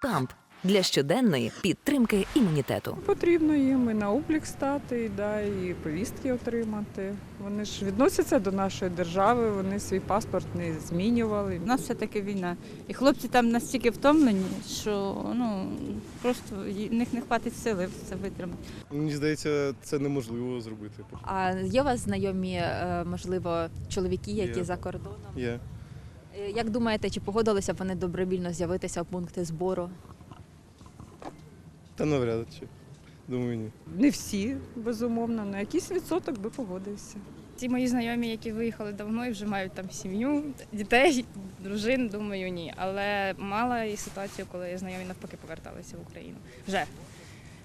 Камп для щоденної підтримки імунітету. Потрібно їм і на облік стати, да, і повістки отримати. Вони ж відносяться до нашої держави, вони свій паспорт не змінювали. У нас все-таки війна. І хлопці там настільки втомлені, що ну просто в них не хватить сили це витримати. Мені здається, це неможливо зробити. А є у вас знайомі, е, можливо, чоловіки, які Є. за кордоном? Є. Е, Як думаєте, чи погодилися б вони добровільно з'явитися в пункти збору? Та навряд чи. Думаю, ні. Не всі, безумовно, на якийсь відсоток би погодився. Ті мої знайомі, які виїхали давно і вже мають там сім'ю, дітей, дружин, думаю, ні. Але мала і ситуацію, коли знайомі навпаки поверталися в Україну. Вже.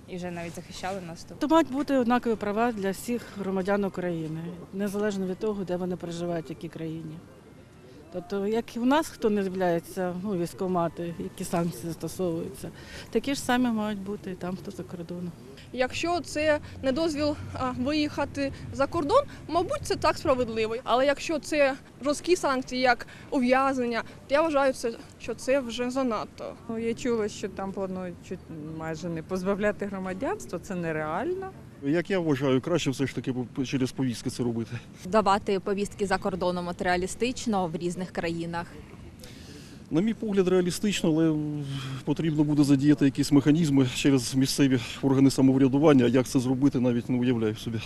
І вже навіть захищали нас. То мають бути однакові права для всіх громадян України, незалежно від того, де вони проживають, в якій країні. Тобто, як і в нас хто не з'являється, ну, військомати, які санкції застосовуються, такі ж самі мають бути і там, хто за кордоном. Якщо це не дозвіл виїхати за кордон, мабуть, це так справедливо. Але якщо це жорсткі санкції, як ув'язнення, то я вважаю, що це вже занадто. Ну, я чула, що там планують майже не позбавляти громадянства, це нереально. Як я вважаю, краще все ж таки через повістки це робити. Давати повістки за кордоном от реалістично в різних країнах. На мій погляд, реалістично, але потрібно буде задіяти якісь механізми через місцеві органи самоврядування. Як це зробити, навіть не уявляю собі.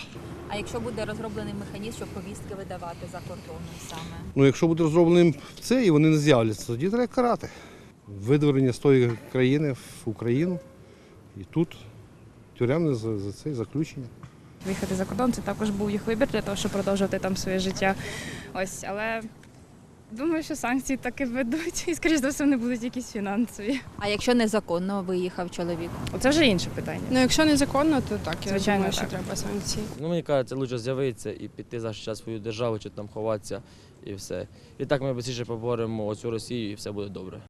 А якщо буде розроблений механізм, щоб повістки видавати за кордоном саме? Ну, якщо буде розробленим це і вони не з'являться, тоді треба карати. Видворення з тої країни в Україну і тут тюремне за, за це заключення. виїхати за кордон це також був їх вибір для того, щоб продовжувати там своє життя. Ось, але думаю, що санкції таки ведуть, і скоріш за все вони будуть якісь фінансові. А якщо незаконно виїхав чоловік? Оце вже інше питання. Ну, якщо незаконно, то так, я Звичайно, думаю, що так. треба санкції. Ну, мені кажеться, лучше з'явитися і піти захищати свою державу, чи там ховатися і все. І так ми швидше поборемо оцю Росію і все буде добре.